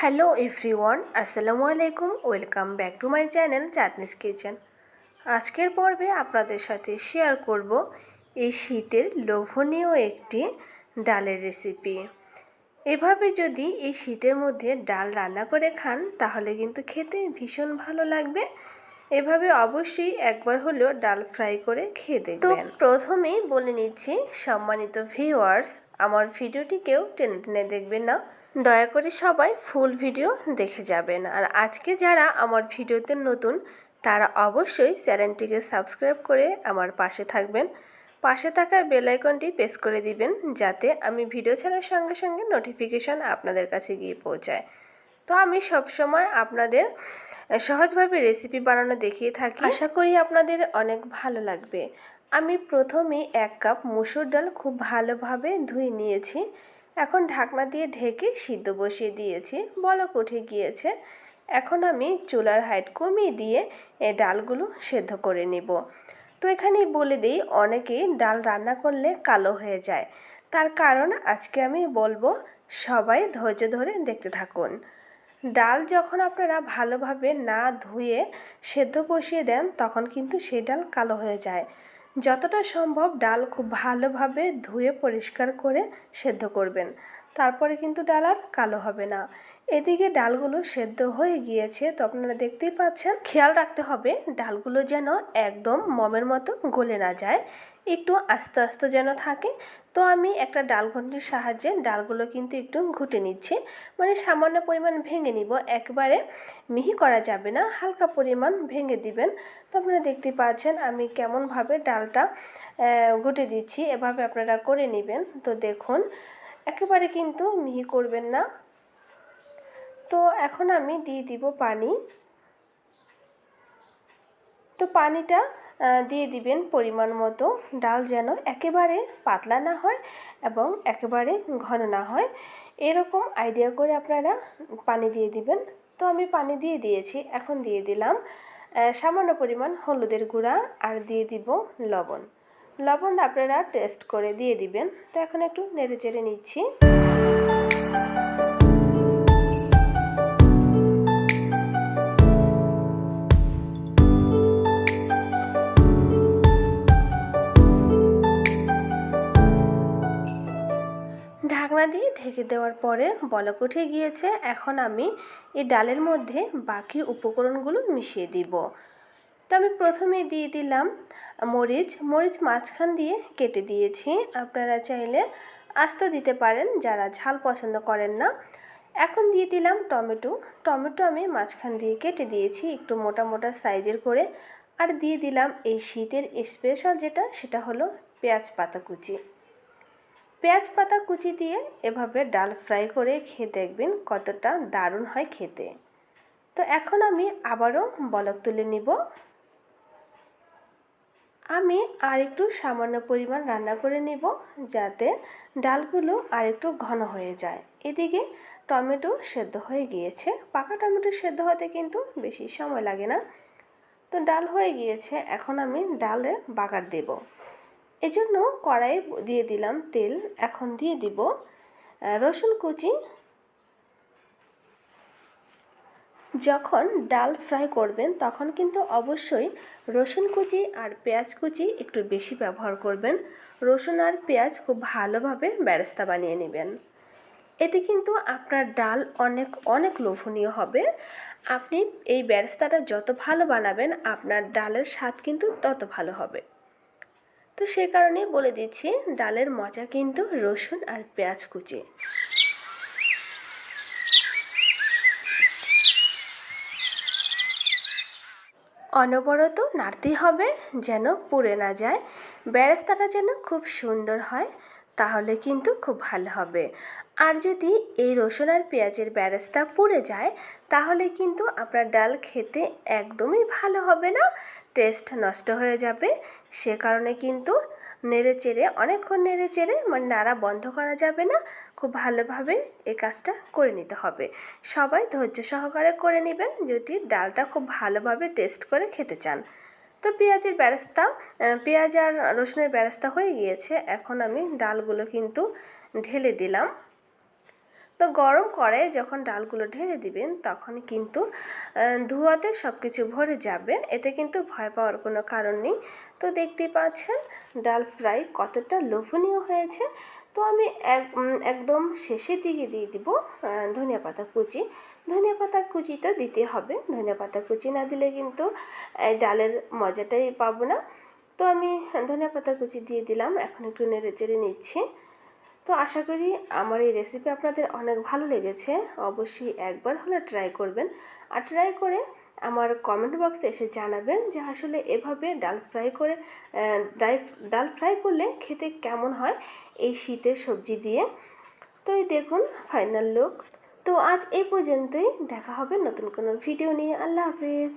Hello everyone আসসালামু আলাইকুম welcome back to my channel Chutney's Kitchen আজকের পর্বে আপনাদের সাথে শেয়ার করব এই শীতের লোভনীয় একটি ডালের রেসিপি এভাবে যদি এই শীতের মধ্যে ডাল রান্না করে খান, তাহলে কিন্তু খেতে ভীষণ ভালো লাগবে। এভাবে অবশ্যই একবার হলেও ডাল ফ্রাই করে খেয়ে দেখবেন। তো প্রথমেই বলে নিচ্ছি, সম্মানিত ভিউয়ার্স আমার ভিডিওটিকেও টেনে টেনে দেখবেন না। দয়া করে সবাই ফুল ভিডিও দেখে যাবেন। আর আজকে যারা আমার ভিডিওতে নতুন, তারা অবশ্যই চ্যানেলটিকে সাবস্ক্রাইব করে আমার পাশে থাকবেন। পাশে থাকা বেল আইকনটি প্রেস করে দিবেন, যাতে আমি ভিডিও ছাড়ার সঙ্গে সঙ্গে নোটিফিকেশন আপনাদের কাছে গিয়ে পৌঁছায়। তো আমি সবসময় আপনাদের সহজভাবে রেসিপি বানানো দেখিয়ে থাকি। আশা করি আপনাদের অনেক ভালো লাগবে। আমি প্রথমে এক কাপ মুসুর ডাল খুব ভালোভাবে ধুয়ে নিয়েছি। এখন ঢাকনা দিয়ে ঢেকে সিদ্ধ বসিয়ে দিয়েছি, বলক উঠে গিয়েছে। এখন আমি চুলার হাইট কমিয়ে দিয়ে ডালগুলো সেদ্ধ করে নেব। তো এখানেই বলে দিই, অনেকেই ডাল রান্না করলে কালো হয়ে যায়। তার কারণ আজকে আমি বলব, সবাই ধৈর্য ধরে দেখতে থাকুন। ডাল যখন আপনারা ভালোভাবে না ধুয়ে সেদ্ধ বসিয়ে দেন, তখন কিন্তু সেই ডাল কালো হয়ে যায়। যতটা সম্ভব ডাল খুব ভালোভাবে ধুয়ে পরিষ্কার করে সেদ্ধ করবেন। তারপরে কিন্তু ডাল আর কালো হবে না। এদিকে ডালগুলো সেদ্ধ হয়ে গিয়েছে। তো আপনারা দেখতেই পাচ্ছেন, খেয়াল রাখতে হবে, ডালগুলো যেন একদম মমের মতো গলে না যায়। একটু আস্তে আস্তে যেন থাকে। তো আমি একটা ডাল ঘন্টির সাহায্যে ডালগুলো কিন্তু একটু ঘুটে নিচ্ছি। মানে সামান্য পরিমাণ ভেঙে নিব। একবারে মিহি করা যাবে না, হালকা পরিমাণ ভেঙে দিবেন। তো আপনারা দেখতে পাচ্ছেন, আমি কেমনভাবে ডালটা ঘুটে দিচ্ছি। এভাবে আপনারা করে নেবেন। তো দেখুন, একেবারে কিন্তু মিহি করবেন না। তো এখন আমি দিয়ে দিব পানি। তো পানিটা দিয়ে দিবেন পরিমাণ মতো। ডাল যেন একেবারে পাতলা না হয় এবং একেবারে ঘন না হয়। এরকম আইডিয়া করে আপনারা পানি দিয়ে দিবেন। তো আমি পানি দিয়ে দিয়েছি, এখন দিয়ে দিলাম সামান্য পরিমাণ হলুদের গুঁড়া আর দিয়ে দিব লবণ। লবণ আপনারা টেস্ট করে দিয়ে দিবেন। তো এখন একটু নেড়ে চেড়ে নিচ্ছি। দিয়ে ঢেকে দেওয়ার পরে বলক উঠে গিয়েছে। এখন আমি এই ডালের মধ্যে বাকি উপকরণগুলো মিশিয়ে দিব। তো আমি প্রথমে দিয়ে দিলাম মরিচ। মরিচ মাঝখান দিয়ে কেটে দিয়েছি। আপনারা চাইলে আস্ত দিতে পারেন, যারা ঝাল পছন্দ করেন না। এখন দিয়ে দিলাম টমেটো। টমেটো আমি মাঝখান দিয়ে কেটে দিয়েছি একটু মোটা মোটা সাইজের করে। আর দিয়ে দিলাম এই শীতের স্পেশাল যেটা, সেটা হলো পেঁয়াজ পাতা কুচি পেঁয়াজ পাতা কুচি দিয়ে এভাবে ডাল ফ্রাই করে খেয়ে দেখবেন কতটা দারুণ হয় খেতে। তো এখন আমি আবারও বলক তুলে নিব। আমি আর একটু সামান্য পরিমাণ রান্না করে নিব যাতে ডালগুলো আর একটু ঘন হয়ে যায়। এদিকে টমেটো সেদ্ধ হয়ে গিয়েছে। পাকা টমেটো সেদ্ধ হতে কিন্তু বেশি সময় লাগে না। তো ডাল হয়ে গিয়েছে। এখন আমি ডালে বাগার দেব। এজন্য কড়াই দিয়ে দিলাম তেল, এখন দিয়ে দিব রসুন কুচি। যখন ডাল ফ্রাই করবেন, তখন কিন্তু অবশ্যই রসুন কুচি আর পেঁয়াজ কুচি একটু বেশি ব্যবহার করবেন। রসুন আর পেঁয়াজ খুব ভালোভাবে ব্যারেস্তা বানিয়ে নেবেন। এতে কিন্তু আপনার ডাল অনেক অনেক লোভনীয় হবে। আপনি এই ব্যারেস্তাটা যত ভালো বানাবেন, আপনার ডালের স্বাদ কিন্তু তত ভালো হবে। তো সে কারণে বলে দিচ্ছি, ডালের মজা কিন্তু রসুন আর পেঁয়াজ কুচি। অনবরত নাড়তে হবে যেন পুড়ে না যায়। ব্যারেস্তাটা যেন খুব সুন্দর হয়। তাহলে কিন্তু খুব ভালো হবে। আর যদি এই রসুন আর পেঁয়াজের ব্যারেস্তা পুড়ে যায়, তাহলে কিন্তু আপনার ডাল খেতে একদমই ভালো হবে না টেস্ট নষ্ট হয়ে যাবে। সে কারণে কিন্তু নেড়ে চেড়ে, অনেকক্ষণ নেড়ে চেড়ে মানে নাড়া বন্ধ করা যাবে না, খুব ভালোভাবে এই কাজটা করে নিতে হবে। সবাই ধৈর্য সহকারে করে নেবেন যদি ডালটা খুব ভালোভাবে টেস্ট করে খেতে চান। তো পেঁয়াজের ব্যারেস্তা পেঁয়াজ আর রসুনের ব্যারেস্তা হয়ে গিয়েছে। এখন আমি ডালগুলো কিন্তু ঢেলে দিলাম। তো গরম কড়াইয়ে যখন ডালগুলো ঢেলে দিবেন, তখন কিন্তু ধোয়াতে সব কিছু ভরে যাবে। এতে কিন্তু ভয় পাওয়ার কোনো কারণ নেই। তো দেখতেই পাচ্ছেন, ডাল ফ্রাই কতটা লোভনীয় হয়েছে। তো আমি এক একদম শেষের দিকে দিয়ে দিব ধনিয়া পাতা কুচি। ধনিয়া পাতা কুচি তো দিতে হবে। ধনিয়া পাতা কুচি না দিলে কিন্তু ডালের মজাটাই পাবো না। তো আমি ধনিয়া পাতা কুচি দিয়ে দিলাম। এখন একটু নেড়ে চেড়ে নিচ্ছি। তো আশা করি আমার এই রেসিপি আপনাদের অনেক ভালো লেগেছে। অবশ্যই একবার হলে ট্রাই করবেন। আর ট্রাই করে আমার কমেন্ট বক্সে এসে জানাবেন যে আসলে এভাবে ডাল ফ্রাই করে ডাল ফ্রাই করলে খেতে কেমন হয় এই শীতের সবজি দিয়ে। তো এই দেখুন ফাইনাল লুক তো আজ এই পর্যন্তই। দেখা হবে নতুন কোনো ভিডিও নিয়ে। আল্লাহ হাফিজ।